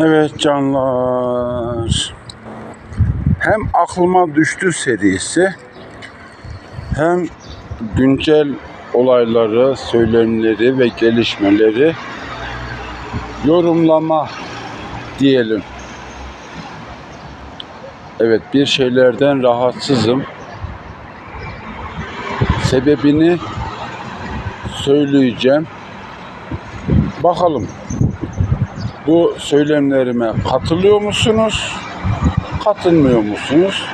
Evet canlar. Hem aklıma düştü serisi hem güncel olayları, söylemleri ve gelişmeleri yorumlama diyelim. Evet bir şeylerden rahatsızım. Sebebini söyleyeceğim. Bakalım bu söylemlerime katılıyor musunuz? Katılmıyor musunuz?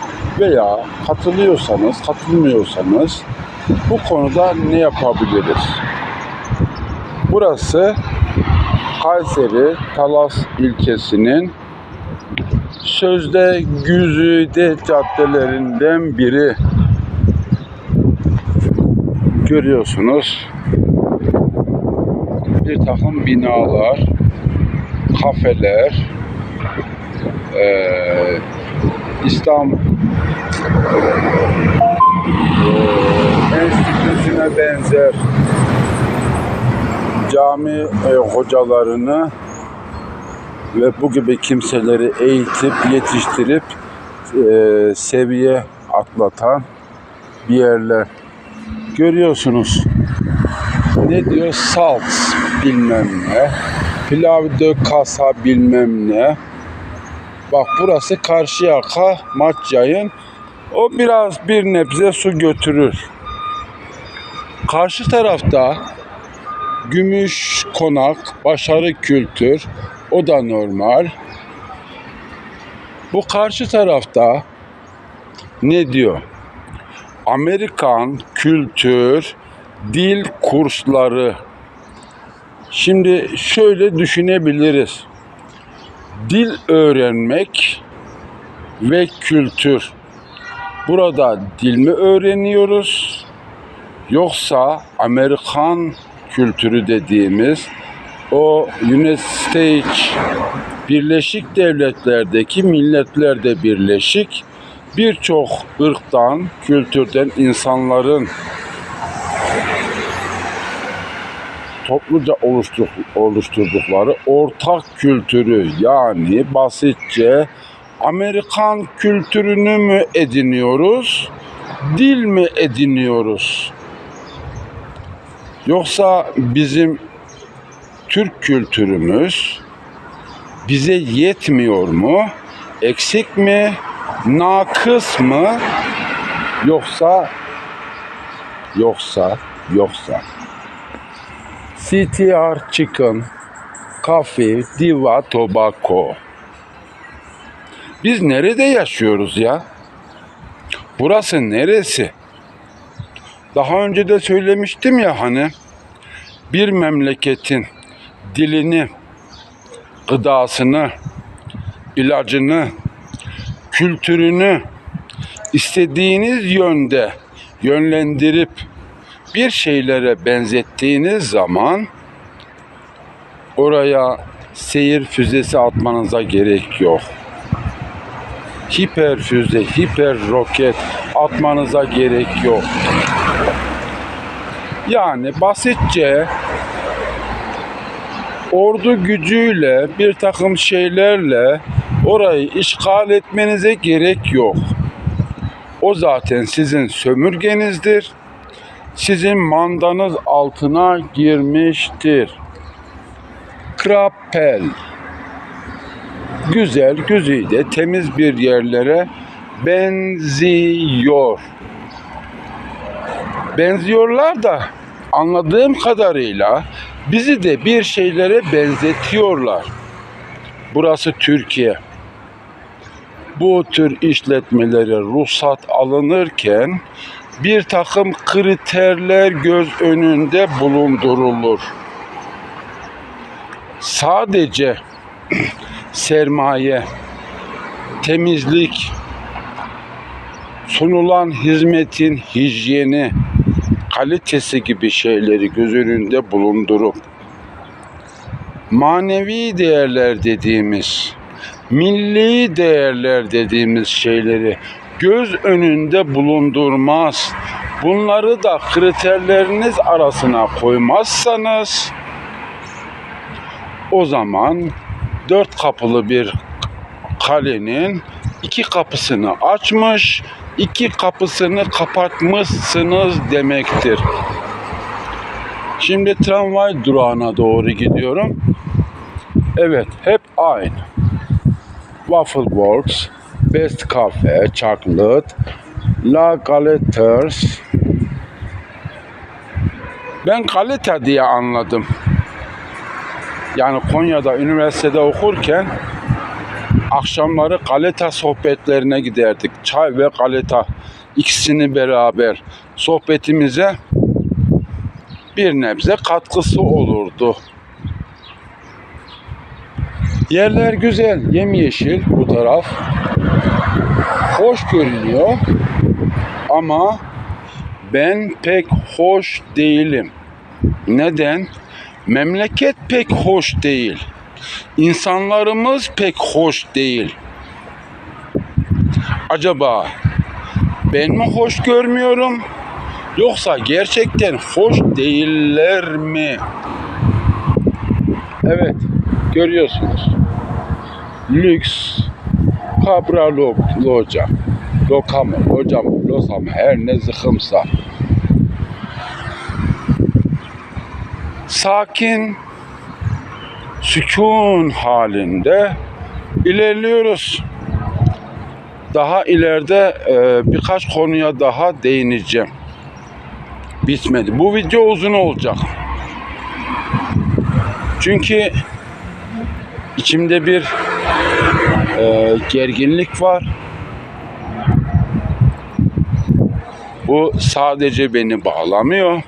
Veya katılıyorsanız, katılmıyorsanız bu konuda ne yapabiliriz? Burası Kayseri Talas ilçesinin sözde güzide caddelerinden biri. Görüyorsunuz bir takım binalar, kafeler, İslam eee, enstitüsüne benzer cami e, hocalarını ve bu gibi kimseleri eğitip yetiştirip eee, seviye atlatan bir yerler görüyorsunuz. Ne diyor? Salt bilmem ne. Pilav de kasa bilmem ne. Bak burası Karşıyaka Maçyay'ın. O biraz bir nebze su götürür. Karşı tarafta Gümüş Konak, Başarı Kültür. O da normal. Bu karşı tarafta ne diyor? Amerikan kültür dil kursları. Şimdi şöyle düşünebiliriz. Dil öğrenmek ve kültür. Burada dil mi öğreniyoruz? Yoksa Amerikan kültürü dediğimiz o United States Birleşik Devletler'deki milletlerde birleşik birçok ırktan, kültürden insanların topluca oluştur, oluşturdukları ortak kültürü yani basitçe Amerikan kültürünü mü ediniyoruz, dil mi ediniyoruz? Yoksa bizim Türk kültürümüz bize yetmiyor mu? Eksik mi? Nakıs mı? Yoksa yoksa yoksa CTR Chicken Cafe Diva Tobacco Biz nerede yaşıyoruz ya? Burası neresi? Daha önce de söylemiştim ya hani bir memleketin dilini, gıdasını, ilacını, kültürünü istediğiniz yönde yönlendirip bir şeylere benzettiğiniz zaman oraya seyir füzesi atmanıza gerek yok. Hiper füze, hiper roket atmanıza gerek yok. Yani basitçe ordu gücüyle bir takım şeylerle orayı işgal etmenize gerek yok. O zaten sizin sömürgenizdir. Sizin mandanız altına girmiştir. Krapel. Güzel, güzide, temiz bir yerlere benziyor. Benziyorlar da anladığım kadarıyla bizi de bir şeylere benzetiyorlar. Burası Türkiye. Bu tür işletmelere ruhsat alınırken bir takım kriterler göz önünde bulundurulur. Sadece sermaye, temizlik, sunulan hizmetin hijyeni, kalitesi gibi şeyleri göz önünde bulundurup manevi değerler dediğimiz, milli değerler dediğimiz şeyleri göz önünde bulundurmaz. Bunları da kriterleriniz arasına koymazsanız o zaman dört kapılı bir kalenin iki kapısını açmış, iki kapısını kapatmışsınız demektir. Şimdi tramvay durağına doğru gidiyorum. Evet, hep aynı. Waffle Works, Best Cafe, Chocolate, La Galeters. Ben kalite diye anladım. Yani Konya'da üniversitede okurken akşamları kaleta sohbetlerine giderdik. Çay ve kaleta ikisini beraber sohbetimize bir nebze katkısı olurdu. Yerler güzel, yemyeşil bu taraf. Hoş görünüyor ama ben pek hoş değilim. Neden? Memleket pek hoş değil. İnsanlarımız pek hoş değil. Acaba ben mi hoş görmüyorum? Yoksa gerçekten hoş değiller mi? Evet, görüyorsunuz. Lüks, kabra lo- loca, loka mı, loca mı, losa mı, her ne zıkımsa. Sakin, sükun halinde ilerliyoruz. Daha ileride e, birkaç konuya daha değineceğim. Bitmedi. Bu video uzun olacak. Çünkü içimde bir e, gerginlik var. Bu sadece beni bağlamıyor.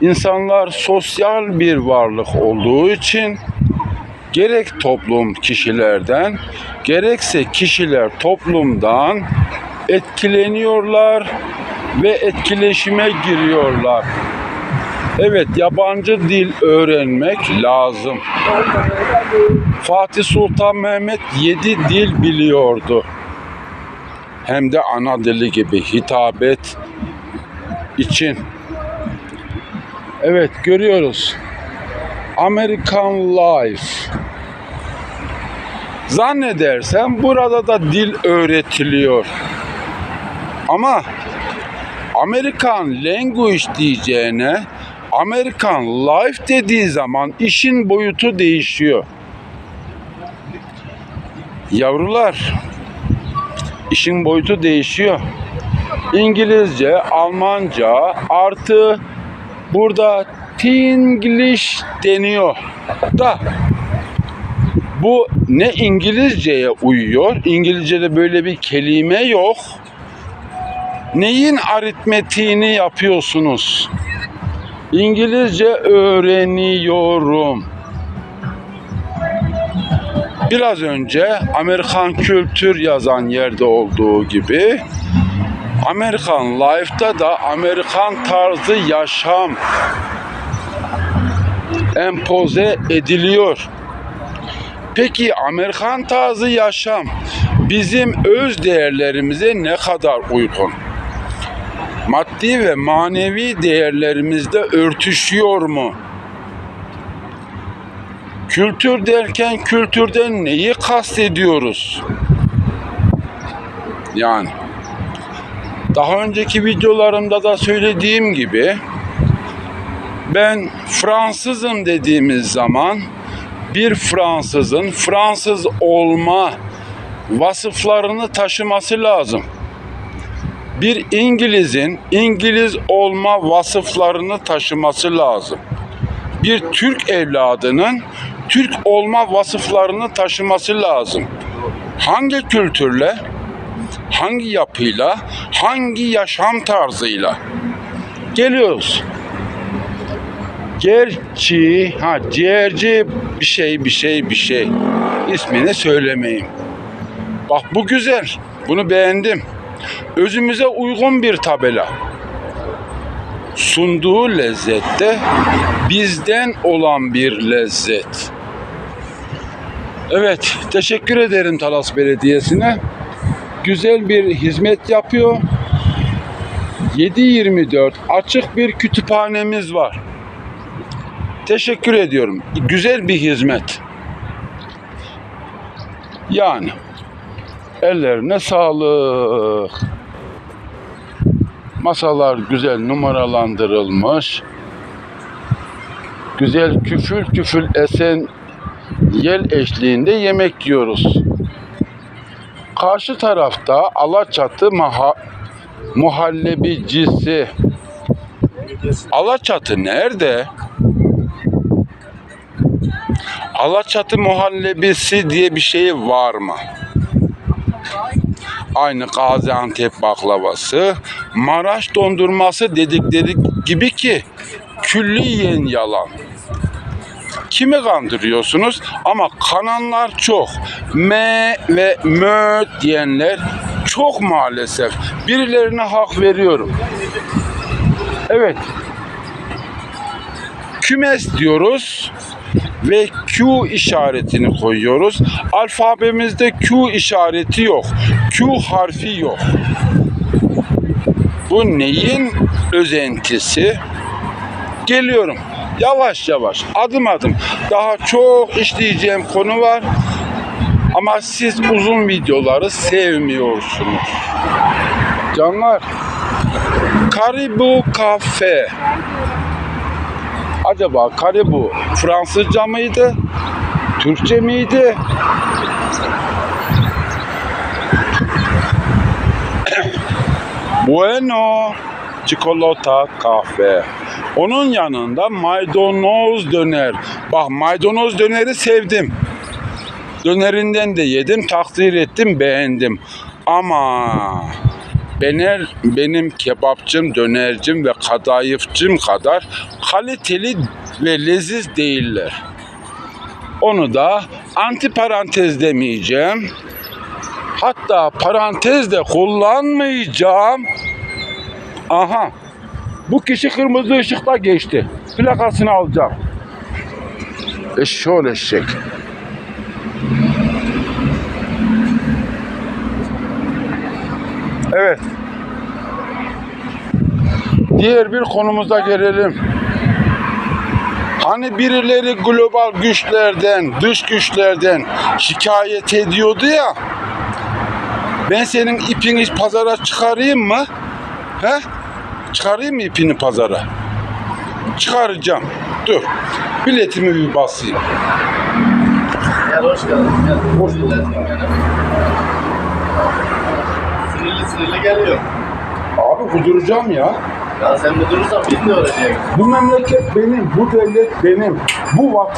İnsanlar sosyal bir varlık olduğu için gerek toplum kişilerden gerekse kişiler toplumdan etkileniyorlar ve etkileşime giriyorlar. Evet yabancı dil öğrenmek lazım. Fatih Sultan Mehmet yedi dil biliyordu. Hem de ana dili gibi hitabet için. Evet görüyoruz. American Life. Zannedersem burada da dil öğretiliyor. Ama American Language diyeceğine American Life dediği zaman işin boyutu değişiyor. Yavrular işin boyutu değişiyor. İngilizce, Almanca artı burada Tinglish deniyor da bu ne İngilizceye uyuyor. İngilizce'de böyle bir kelime yok. Neyin aritmetiğini yapıyorsunuz? İngilizce öğreniyorum. Biraz önce Amerikan kültür yazan yerde olduğu gibi Amerikan Life'da da Amerikan tarzı yaşam empoze ediliyor. Peki Amerikan tarzı yaşam bizim öz değerlerimize ne kadar uygun? Maddi ve manevi değerlerimizde örtüşüyor mu? Kültür derken kültürden neyi kastediyoruz? Yani daha önceki videolarımda da söylediğim gibi ben Fransızım dediğimiz zaman bir Fransızın Fransız olma vasıflarını taşıması lazım. Bir İngiliz'in İngiliz olma vasıflarını taşıması lazım. Bir Türk evladının Türk olma vasıflarını taşıması lazım. Hangi kültürle, hangi yapıyla, hangi yaşam tarzıyla geliyoruz. Gerçi, ha ciğerci bir şey bir şey bir şey. İsmini söylemeyeyim. Bak bu güzel. Bunu beğendim. Özümüze uygun bir tabela. Sunduğu lezzette bizden olan bir lezzet. Evet, teşekkür ederim Talas Belediyesi'ne. Güzel bir hizmet yapıyor. 7-24 açık bir kütüphanemiz var. Teşekkür ediyorum. Güzel bir hizmet. Yani ellerine sağlık. Masalar güzel numaralandırılmış. Güzel küfül küfül esen yel eşliğinde yemek yiyoruz. Karşı tarafta Alaçatı maha, muhallebicisi. Alaçatı nerede? Alaçatı muhallebisi diye bir şey var mı? Aynı Gaziantep baklavası, Maraş dondurması dedikleri gibi ki külliyen yalan. Kimi kandırıyorsunuz? Ama kananlar çok. M ve mö diyenler çok maalesef. Birilerine hak veriyorum. Evet. Kümes diyoruz ve Q işaretini koyuyoruz. Alfabemizde Q işareti yok. Q harfi yok. Bu neyin özentisi? Geliyorum. Yavaş yavaş, adım adım. Daha çok işleyeceğim konu var. Ama siz uzun videoları sevmiyorsunuz. Canlar, Karibu Cafe. Acaba Karibu Fransızca mıydı? Türkçe miydi? bueno çikolata kahve. Onun yanında maydanoz döner. Bak maydanoz döneri sevdim. Dönerinden de yedim, takdir ettim, beğendim. Ama bener, benim kebapçım, dönercim ve kadayıfçım kadar kaliteli ve leziz değiller. Onu da anti parantez demeyeceğim. Hatta parantez de kullanmayacağım. Aha. Bu kişi kırmızı ışıkta geçti. Plakasını alacağım. Eşşoğlu eşek. Evet. Diğer bir konumuza gelelim. Hani birileri global güçlerden, dış güçlerden şikayet ediyordu ya. Ben senin ipini pazara çıkarayım mı? He? Çıkarayım mı ipini pazara? Çıkaracağım. Dur. Biletimi bir basayım. Gel hoş geldin. Gel. Hoş bulduk. Sinirli geliyor. Abi kuduracağım ya. Ya sen de durursan biz ne olacağız? Bu memleket benim, bu devlet benim, bu vatan